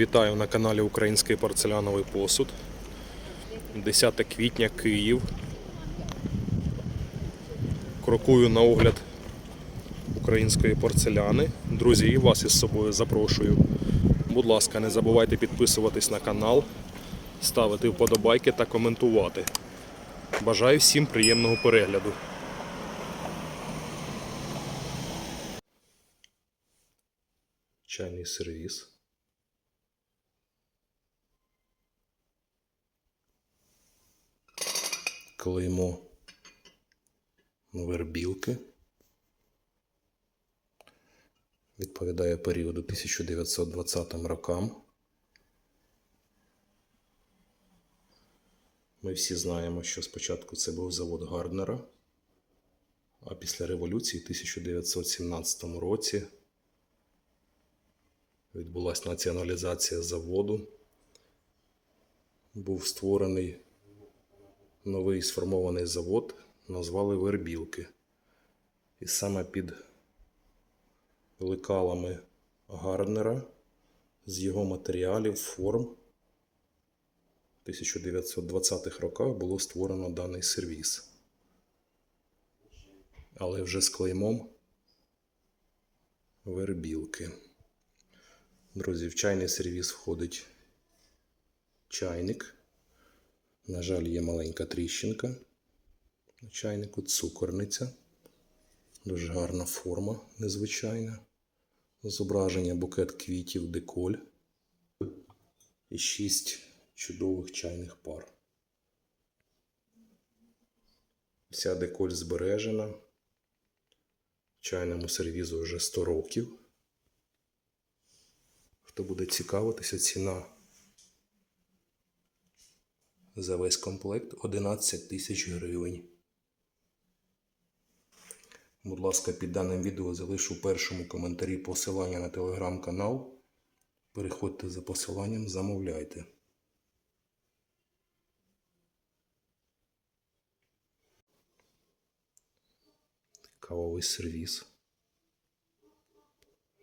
Вітаю на каналі Український порцеляновий посуд. 10 квітня, Київ. Крокую на огляд української порцеляни. Друзі, і вас із собою запрошую. Будь ласка, не забувайте підписуватись на канал, ставити вподобайки та коментувати. Бажаю всім приємного перегляду. Чайний сервіс. Клеймо вербілки. Відповідає періоду 1920 рокам. Ми всі знаємо, що спочатку це був завод Гарднера, а після революції в 1917 році відбулася націоналізація заводу. Був створений новий сформований завод, назвали Вербілки. І саме під лекалами Гарднера з його матеріалів, форм в 1920-х роках було створено даний сервіс. Але вже з клеймом Вербілки. Друзі, в чайний сервіс входить чайник. На жаль, є маленька тріщинка на чайнику, цукорниця. Дуже гарна форма, незвичайна. Зображення букет квітів, деколь. І шість чудових чайних пар. Вся деколь збережена. Чайному сервізу вже 100 років. Хто буде цікавитися, ціна за весь комплект 11 тисяч гривень. Будь ласка, під даним відео залишу в першому коментарі посилання на телеграм-канал. Переходьте за посиланням, замовляйте. Кавовий сервіс.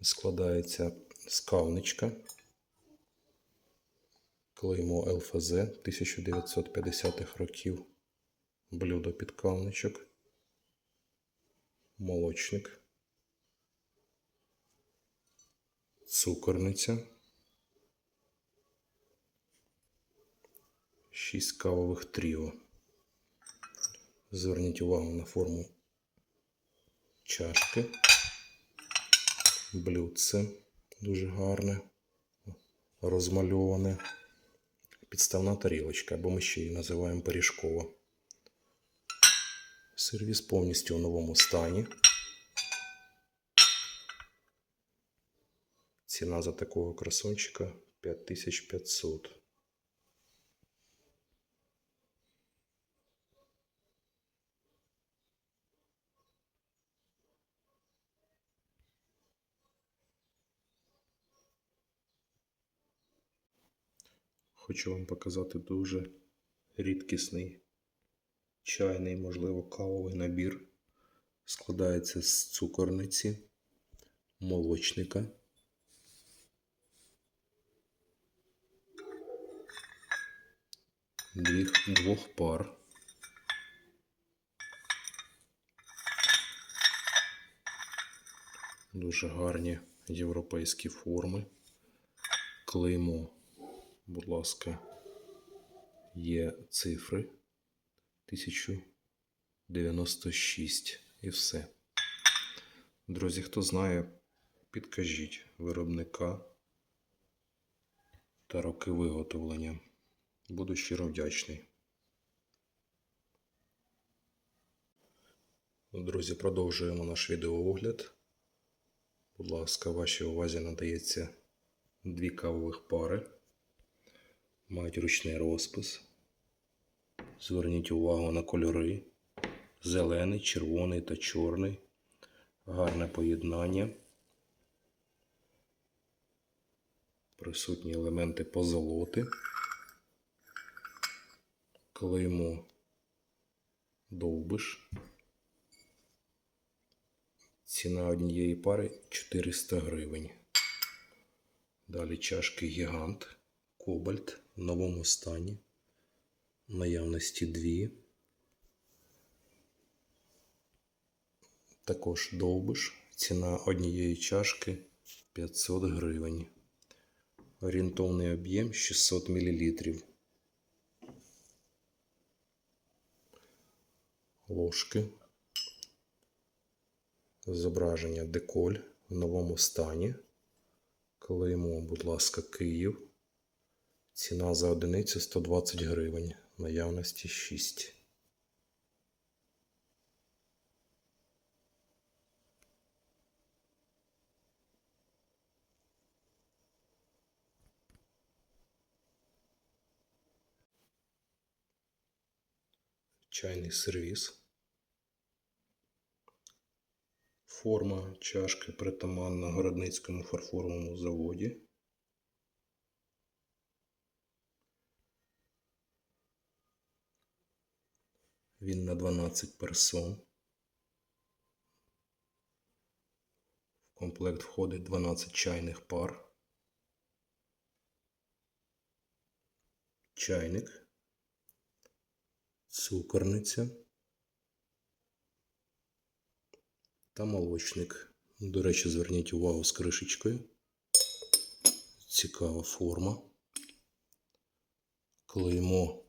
Складається з кавничка. Клеймо ЛФЗ 1950-х років. Блюдо під кавничок. Молочник. Цукорниця. Шість кавових тріо. Зверніть увагу на форму чашки. Блюдце дуже гарне, розмальоване. Підставна тарілочка, або ми ще її називаємо пиріжкова. Сервіс повністю у новому стані. Ціна за такого красончика 5500. Хочу вам показати дуже рідкісний чайний, можливо, кавовий набір. Складається з цукорниці, молочника. Двох пар. Дуже гарні європейські форми. Клеймо будь ласка, є цифри 1096 і все. Друзі, хто знає, підкажіть виробника та роки виготовлення. Буду щиро вдячний. Друзі, продовжуємо наш відеоогляд. Будь ласка, вашій увазі надається дві кавових пари мають ручний розпис. Зверніть увагу на кольори: зелений, червоний та чорний. Гарне поєднання. Присутні елементи позолоти. Клеймо довбиш. Ціна однієї пари 400 гривень. Далі чашки Гігант, Кобальт в новому стані. Наявності дві. Також довбиш. Ціна однієї чашки 500 гривень. Орієнтовний об'єм 600 мл. Ложки. Зображення деколь в новому стані. Клеймо, будь ласка, Київ. Ціна за одиницю 120 гривень. Наявності 6. Чайний сервіс. Форма чашки притаманна Городницькому фарфоровому заводі. Він на 12 персон. В комплект входить 12 чайних пар. Чайник. Цукорниця. та молочник. До речі, зверніть увагу з кришечкою. Цікава форма. Клеймо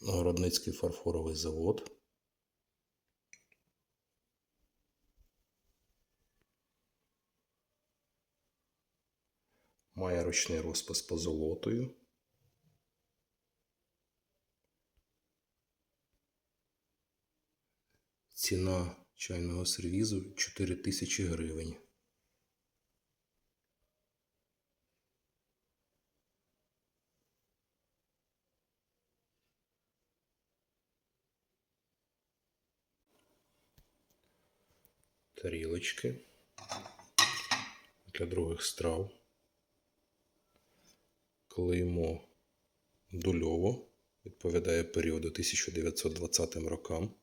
Городницький фарфоровий завод. Має ручний розпис по золотою. Ціна чайного сервізу 4000 гривень. Тарілочки для других страв. Клеймо дульово відповідає періоду 1920 рокам.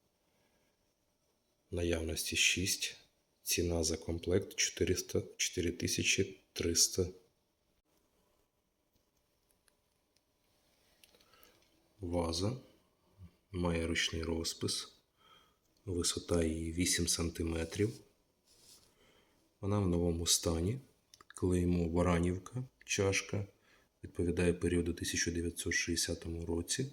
Наявності 6. Ціна за комплект 400, 4300. Ваза. Має ручний розпис. Висота її 8 см. Вона в новому стані. Клеймо Варанівка. Чашка. Відповідає періоду 1960 році.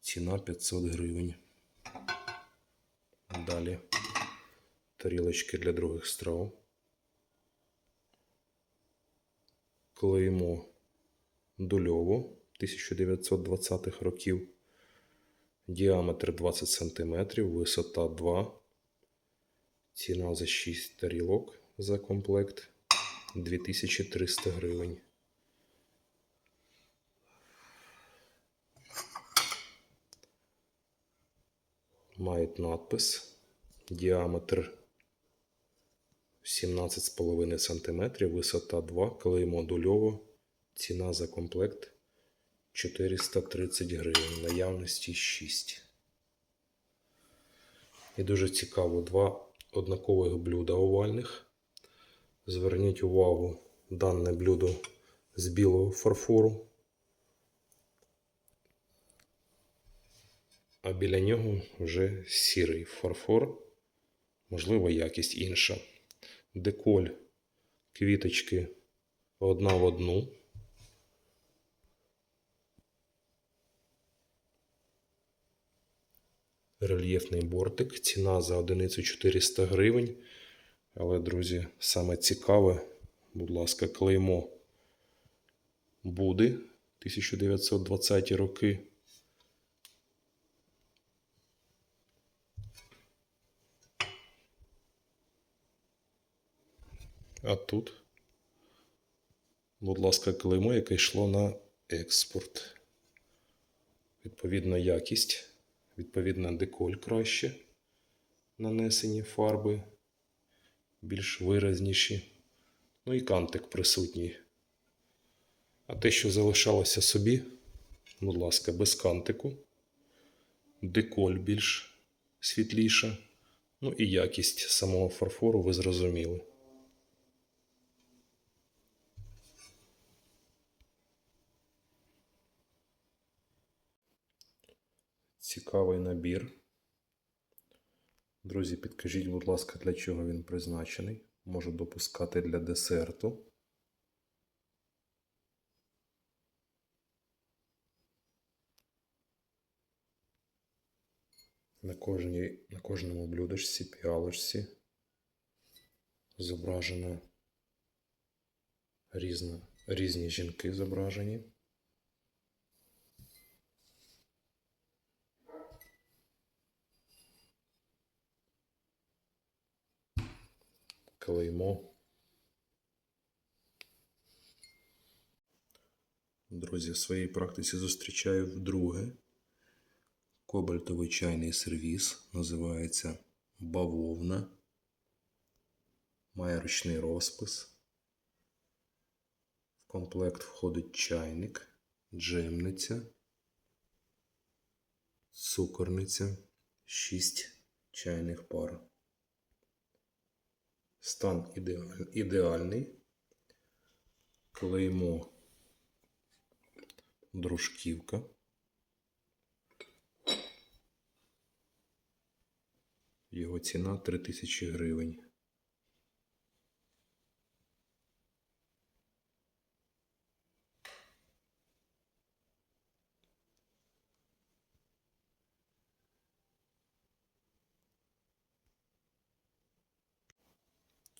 Ціна 500 гривень. Далі тарілочки для других страв. Клеймо дульово 1920-х років. Діаметр 20 см, висота 2. Ціна за 6 тарілок за комплект 2300 гривень. мають надпис діаметр 17,5 см, висота 2, клеймо дульово, ціна за комплект 430 гривень, наявності 6. І дуже цікаво два однакових блюда овальних. Зверніть увагу, дане блюдо з білого фарфору. а біля нього вже сірий фарфор, можливо, якість інша. Деколь квіточки одна в одну. Рельєфний бортик, ціна за одиницю 400 гривень. Але, друзі, саме цікаве, будь ласка, клеймо Буди 1920 роки. А тут, будь ласка, клеймо, яке йшло на експорт. Відповідна якість, відповідна деколь краще. Нанесені фарби більш виразніші. Ну і кантик присутній. А те, що залишалося собі, будь ласка, без кантику, деколь більш світліша. Ну і якість самого фарфору ви зрозуміли. Цікавий набір. Друзі, підкажіть, будь ласка, для чого він призначений. Можу допускати для десерту. На, кожній, на кожному блюдечці, піалочці зображено різно, різні жінки зображені. Клеймо. Друзі, в своїй практиці зустрічаю вдруге. Кобальтовий чайний сервіс називається бавовна. Має ручний розпис. В комплект входить чайник, джемниця, цукорниця, 6 чайних пар. Стан ідеальний. Клеймо дружківка. Його ціна 3000 гривень.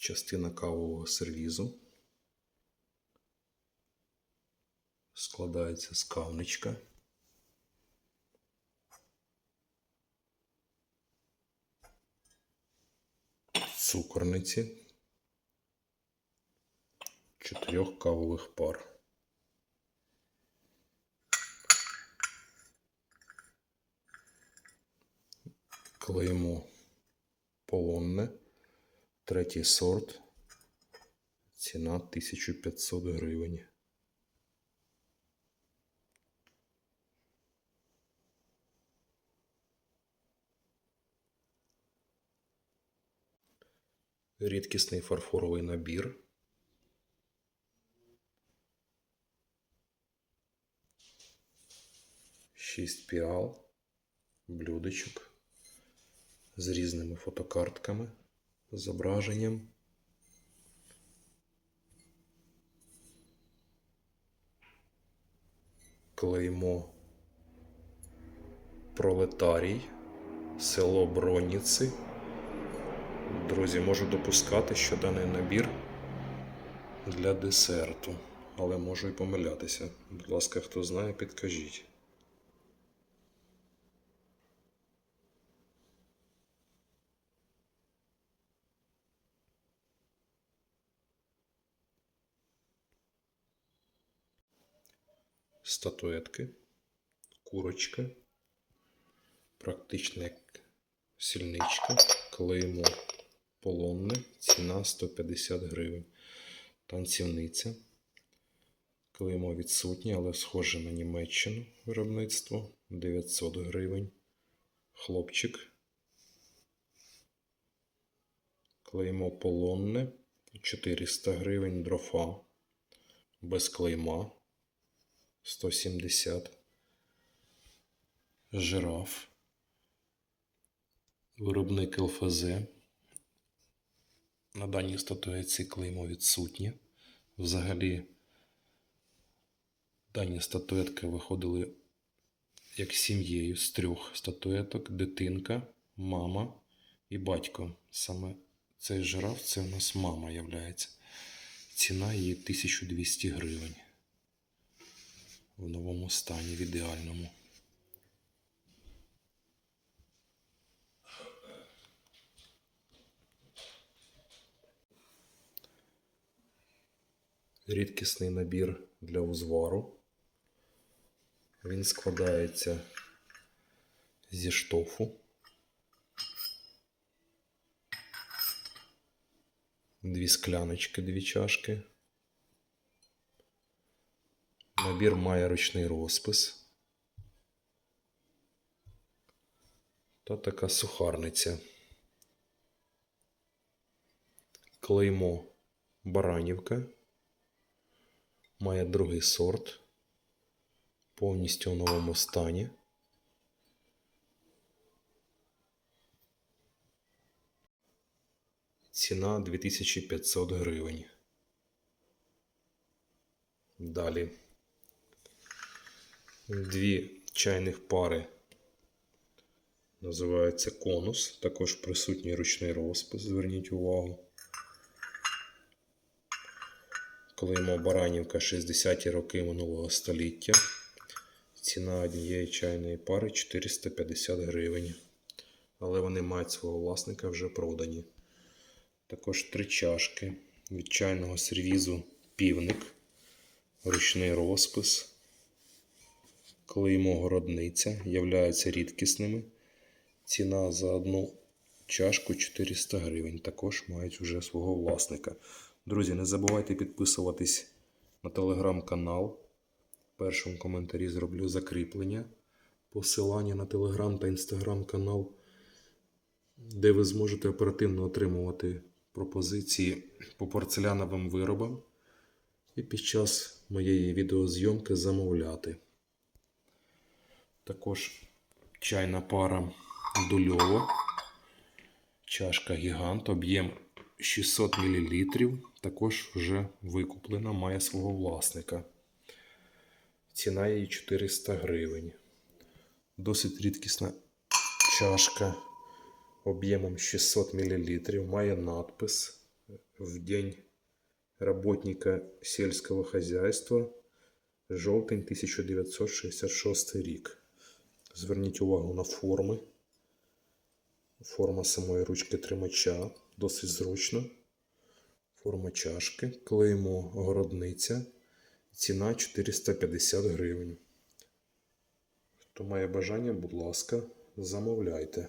Частина кавового сервізу. Складається з кавничка. цукорниці, чотирьох кавових пар. Клеймо полонне, третій сорт, ціна 1500 гривень. Рідкісний фарфоровий набір. Шість піал, блюдечок з різними фотокартками, зображенням. Клеймо Пролетарій, село Броніци. Друзі, можу допускати, що даний набір для десерту, але можу і помилятися. Будь ласка, хто знає, підкажіть. Статуетки, курочка, практично як сільничка, клеймо полонне, ціна 150 гривень. Танцівниця. Клеймо відсутнє, але схоже на Німеччину виробництво 900 гривень. Хлопчик. Клеймо полонне 400 гривень дрофа. Без клейма 170. Жираф. Виробник ЛФЗ. На даній статуетці клеймо відсутнє. Взагалі, дані статуетки виходили як сім'єю з трьох статуеток: дитинка, мама і батько. Саме цей жираф це у нас мама являється. Ціна її 1200 гривень. В новому стані, в ідеальному. рідкісний набір для узвару. Він складається зі штофу. Дві скляночки, дві чашки. Набір має ручний розпис. Та така сухарниця. Клеймо Баранівка. Має другий сорт. Повністю у новому стані. Ціна 2500 гривень. Далі. Дві чайних пари. Називається конус. Також присутній ручний розпис. Зверніть увагу. Клеймо Баранівка 60-ті роки минулого століття. Ціна однієї чайної пари 450 гривень. Але вони мають свого власника вже продані. Також три чашки від чайного сервізу півник, ручний розпис, клеймо городниця являються рідкісними. Ціна за одну чашку 400 гривень. Також мають вже свого власника. Друзі, не забувайте підписуватись на телеграм-канал. В першому коментарі зроблю закріплення, посилання на телеграм та інстаграм канал, де ви зможете оперативно отримувати пропозиції по порцеляновим виробам і під час моєї відеозйомки замовляти. Також чайна пара дульова, чашка гігант, об'єм 600 мл, також вже викуплена, має свого власника. Ціна її 400 гривень. Досить рідкісна чашка об'ємом 600 мл, має надпис в день работника сельского хозяйства, жовтень 1966 рік. Зверніть увагу на форми. Форма самої ручки тримача досить зручно. Форма чашки, клеймо городниця. Ціна 450 гривень. Хто має бажання, будь ласка, замовляйте.